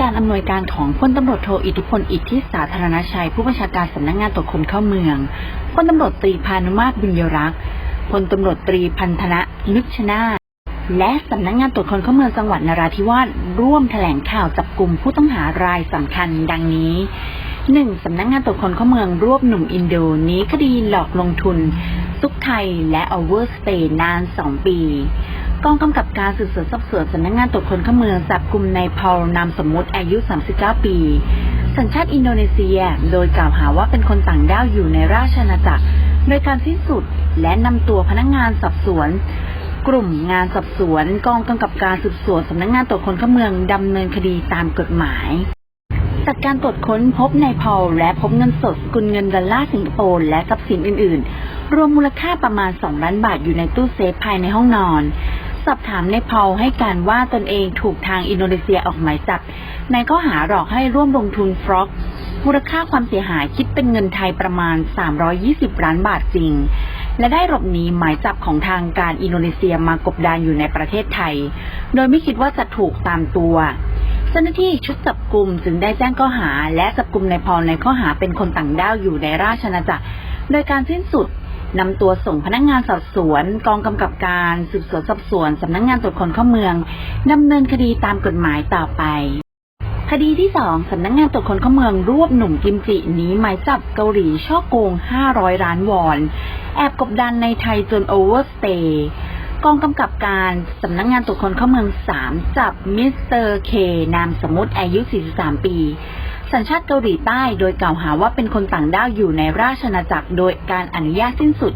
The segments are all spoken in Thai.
การอำนวยการของพลตำรวจโทอิทธิพลอิทธิสาธารณชัย ผู้บัญชาการสำนักงานตรวจคนเข้าเมืองพลตำรวจตรีพานุมาตรบุญยรักษ์พลตำรวจตรีพันธนะนึกชนาและสำนักงานตรวจคนเข้าเมืองจังหวัดนราธิวาสร่วมแถลงข่าวจับกลุ่มผู้ต้องหารายสำคัญดังนี้หนึ่งสำนักงานตรวจคนเข้าเมืองรวบหนุ่มอินโดนีคดีหลอกลงทุนซุกไทยและโอเวอร์สเตย์นาน2ปี กองกำกับการสืบสวนสอบสวนสำนักงานตรวจคนเข้าเมืองจับกลุ่มนายพอลนามสมมุติอายุ 39 ปี สัญชาติอินโดนีเซีย โดยกล่าวหาว่าเป็นคนต่างด้าวอยู่ในราชอาณาจักร โดยการสิ้นสุดและนำตัวพนักงานสอบสวน กลุ่มงานสอบสวนกองกำกับการสืบสวนสำนักงานตรวจคนเข้าเมืองดำเนินคดีตามกฎหมายจากการตรวจค้นพบนายพอลและพบเงินสดกุลเงินดอลลาร์สิงคโปร์และทรัพย์สินอื่น ๆ รวมมูลค่าประมาณ 2 ล้านบาทอยู่ในตู้เซฟภายในห้องนอน สอบถามในพอลให้การว่าตนเองถูกทางอินโดนีเซียออกหมายจับ ในข้อหาหลอกให้ร่วมลงทุนฟรอกมูลค่าความเสียหายคิดเป็นเงินไทยประมาณ 320 ล้านบาทจริง และได้หลบหนีหมายจับของทางการอินโดนีเซียมากบดานอยู่ในประเทศไทย โดยไม่คิดว่าจะถูกตามตัวเจ้าหน้าที่ชุดจับกลุ่มจึงได้แจ้งข้อหาและจับกลุ่มนายพรในข้อหาเป็นคนต่างด้าวอยู่ในราชอาณาจักร โดยการสิ้นสุด นำตัวส่งพนักงานสอบสวน กองกำกับการสืบสวนสอบสวนสำนักงานตรวจคนเข้าเมืองดำเนินคดีตามกฎหมายต่อไป คดีที่สองสำนักงานตรวจคนเข้าเมืองรวบหนุ่มกิมจิหนีหมายจับเกาหลีช่อโกง 500 ล้านวอน แอบกบดันในไทยจนโอเวอร์สเตย์กองกำกับการสำนักงานตรวจคนเข้าเมือง 3 จับมิสเตอร์เคนามสมมติอายุ 43 ปี สัญชาติเกาหลีใต้โดยกล่าวหาว่าเป็นคนต่างด้าวอยู่ในราชอาณาจักรโดยการอนุญาตสิ้นสุด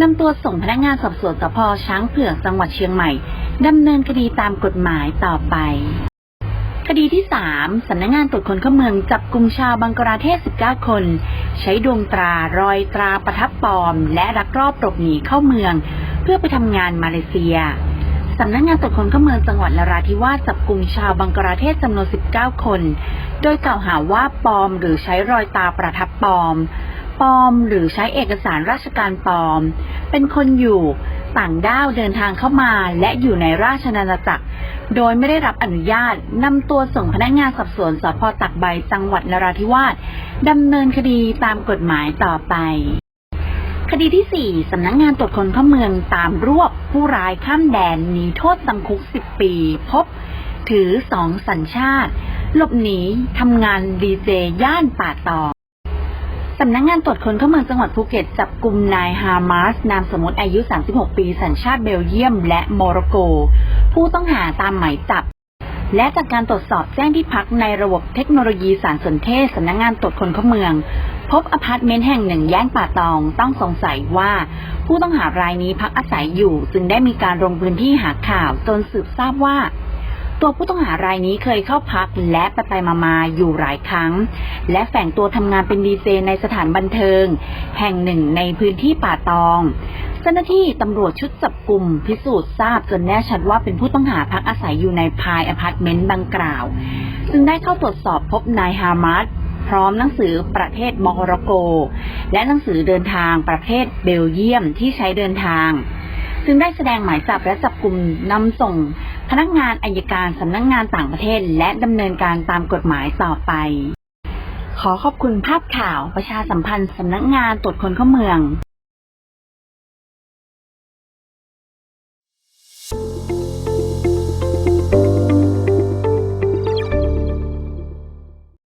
นำตัวส่งพนักงานสอบสวนสพช้างเผือกจังหวัดเชียงใหม่ดำเนินคดีตามกฎหมายต่อไปคดีที่ 3 สำนักงงานตรวจคนเข้าเมืองจับกลุ่มชาวบังกลาเทศ 19 คน ใช้ดวงตรารอยตราประทับปลอม และลักลอบหลบหนีเข้าเมือง เพื่อไปทำงานมาเลเซีย สำนักงงานตรวจคนเข้าเมืองจังหวัดนราธิวาสจับกลุ่มชาวบังกลาเทศจำนวน 19 คน โดยกล่าวหาว่าปลอมหรือใช้รอยตาประทับปลอม ปลอมหรือใช้เอกสารราชการปลอม เป็นคนอยู่ต่างด้าวเดินทางเข้ามาและอยู่ในราชอาณาจักร โดยไม่ได้รับอนุญาตนำตัวส่งพนักงานสอบสวนสพตักใบจังหวัดนราธิวาสดำเนินคดีตามกฎหมายต่อไป คดีที่ 4สำนักงงานตรวจคนเข้าเมืองตามรวบ ผู้ร้ายข้ามแดนหนีโทษจำคุก 10 ปี พบ ถือสองสัญชาติ หลบหนีทำงานดีเจย่านป่าตองสำนักงงานตรวจคนเข้าเมืองจังหวัดภูเก็ต จับกลุ่มนายฮามาส นามสมมติอายุ 36 ปี สัญชาติเบลเยียม และโมร็อกโก ผู้ต้องหาตามหมายจับ และจากการตรวจสอบแจ้งที่พักในระบบเทคโนโลยีสารสนเทศสำนักงงานตรวจคนเข้าเมือง พบอพาร์ตเมนต์แห่งหนึ่งย่านป่าตองต้องสงสัยว่า ผู้ต้องหารายนี้พักอาศัยอยู่ จึงได้มีการลงพื้นที่หาข่าวจนสืบทราบว่า ตัวผู้ต้องหารายนี้เคยเข้าพักและไปไปมามาอยู่หลายครั้ง และแฝงตัวทำงานเป็นดีเจในสถานบันเทิง แห่งหนึ่งในพื้นที่ป่าตองเจ้าหน้าที่ตำรวจชุดจับกลุ่มพิสูจน์ทราบจนแน่ชัดว่าเป็นผู้ต้องหาพักอาศัยอยู่ในพายอพาร์ตเมนต์ดังกล่าวจึงได้เข้าตรวจสอบพบนายฮามาส พร้อมหนังสือประเทศโมร็อกโก และหนังสือเดินทางประเทศเบลเยียมที่ใช้เดินทาง ซึ่งได้แสดงหมายจับและจับกลุ่มนำส่ง พนักงานอายการสำนักงงานต่างประเทศ และดำเนินการตามกฎหมายต่อไป ขอขอบคุณภาพข่าวประชาสัมพันธ์สำนักงานตรวจคนเข้าเมือง